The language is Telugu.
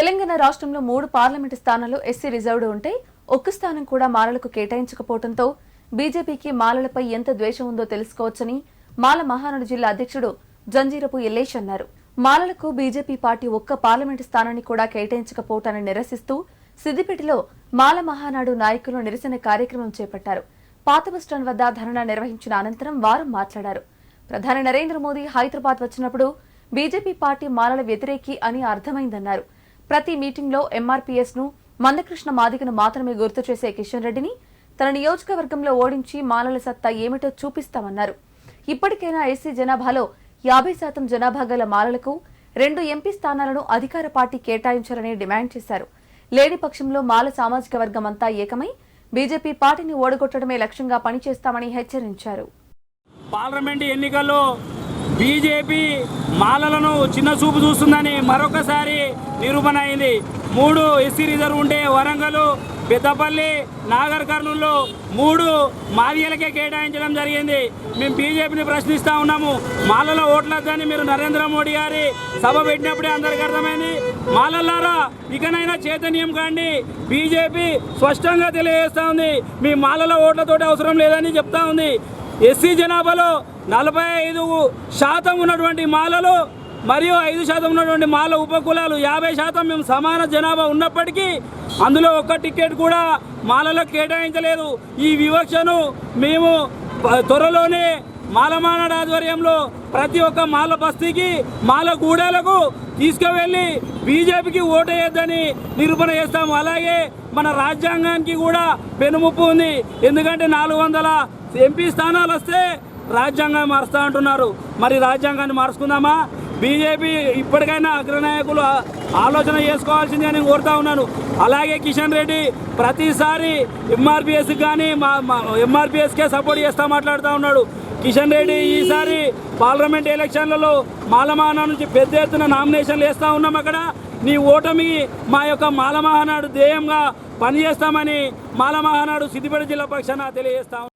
తెలంగాణ రాష్ట్రంలో మూడు పార్లమెంటు స్థానాలు ఎస్సీ రిజర్వ్డ్ ఉంటే ఒక్క స్థానం కూడా మాలలకు కేటాయించకపోవడంతో బీజేపీకి మాలలపై ఎంత ద్వేషం ఉందో తెలుసుకోవచ్చని మాల మహానాడు జిల్లా అధ్యక్షుడు జంజీరపు ఎల్లేష్ అన్నారు. మాలలకు బీజేపీ పార్టీ ఒక్క పార్లమెంటు స్థానాన్ని కూడా కేటాయించకపోవటాన్ని నిరసిస్తూ సిద్దిపేటలో మాల మహానాడు నాయకులు నిరసన కార్యక్రమం చేపట్టారు. పాత బస్టాండ్ వద్ద ధర్నా నిర్వహించిన అనంతరం వారు మాట్లాడారు. ప్రధాని నరేంద్ర మోదీ హైదరాబాద్ వచ్చినప్పుడు బీజేపీ పార్టీ మాలల వ్యతిరేకి అని అర్థమైందన్నారు. ప్రతి మీటింగ్లో ఎంఆర్పీఎస్ను మందకృష్ణ మాదిగను మాత్రమే గుర్తు చేసే కిషన్ రెడ్డిని తన నియోజకవర్గంలో ఓడించి మాలల సత్తా ఏమిటో చూపిస్తామన్నారు. ఇప్పటికైనా ఎస్సీ జనాభాలో యాభై శాతం జనాభా గల మాలలకు రెండు ఎంపీ స్థానాలను అధికార పార్టీ కేటాయించాలని డిమాండ్ చేశారు. లేని పక్షంలో మాల సామాజిక వర్గం అంతా ఏకమై బీజేపీ పార్టీని ఓడగొట్టడమే లక్ష్యంగా పనిచేస్తామని హెచ్చరించారు. పార్లమెంట్ ఎన్నికల్లో బీజేపీ మాలలను చిన్న చూపు చూస్తుందని మరొకసారి నిరూపణ అయింది. మూడు ఎస్సీ రిజర్వ్ ఉండే వరంగల్ పెద్దపల్లి నాగర్ కర్నూలు మూడు మాదిగలకే కేటాయించడం జరిగింది. మేము బీజేపీని ప్రశ్నిస్తూ ఉన్నాము. మాలలో ఓట్లొద్దని మీరు నరేంద్ర మోడీ గారి సభ పెట్టినప్పుడే అందరికీ అర్థమైంది. మాలల్లారా ఇకనైనా చైతన్యం కాండి. బీజేపీ స్పష్టంగా తెలియజేస్తూ ఉంది. మీ మాలల ఓట్లతోటి అవసరం లేదని చెప్తా ఉంది. ఎస్సీ జనాభాలో నలభై ఐదు శాతం ఉన్నటువంటి మాలలు మరియు ఐదు శాతం ఉన్నటువంటి మాల ఉపకులాలు యాభై శాతం మేము సమాన జనాభా ఉన్నప్పటికీ అందులో ఒక్క టికెట్ కూడా మాలలో కేటాయించలేదు. ఈ వివక్షను మేము త్వరలోనే మాలమానాడు ఆధ్వర్యంలో ప్రతి ఒక్క మాల బస్తీకి మాల గూడెలకు తీసుకువెళ్ళి బీజేపీకి ఓటేయొద్దని నిరూపణ చేస్తాము. అలాగే మన రాజ్యాంగానికి కూడా పెనుముప్పు ఉంది. ఎందుకంటే నాలుగు వందల ఎంపీ స్థానాలు వస్తే రాజ్యాంగం మారుస్తా అంటున్నారు. మరి రాజ్యాంగాన్ని మార్చుకుందామా బీజేపీ ఇప్పటికైనా అగ్రనాయకులు ఆలోచన చేసుకోవాల్సిందే నేను కోరుతా ఉన్నాను. అలాగే కిషన్ రెడ్డి ప్రతిసారి ఎంఆర్పిఎస్కి కానీ మా ఎంఆర్పిఎస్కే సపోర్ట్ చేస్తా మాట్లాడుతూ ఉన్నాడు. కిషన్ రెడ్డి ఈసారి పార్లమెంట్ ఎలక్షన్లలో మాలమాన నుంచి పెద్ద ఎత్తున నామినేషన్లు వేస్తూ ఉన్నాం అక్కడ. నీ ఓటమి మా యొక్క మాలమహానాడు ధ్యేయంగా పనిచేస్తామని మాలమహానాడు సిద్దిపేట జిల్లా పక్షాన తెలియజేస్తాం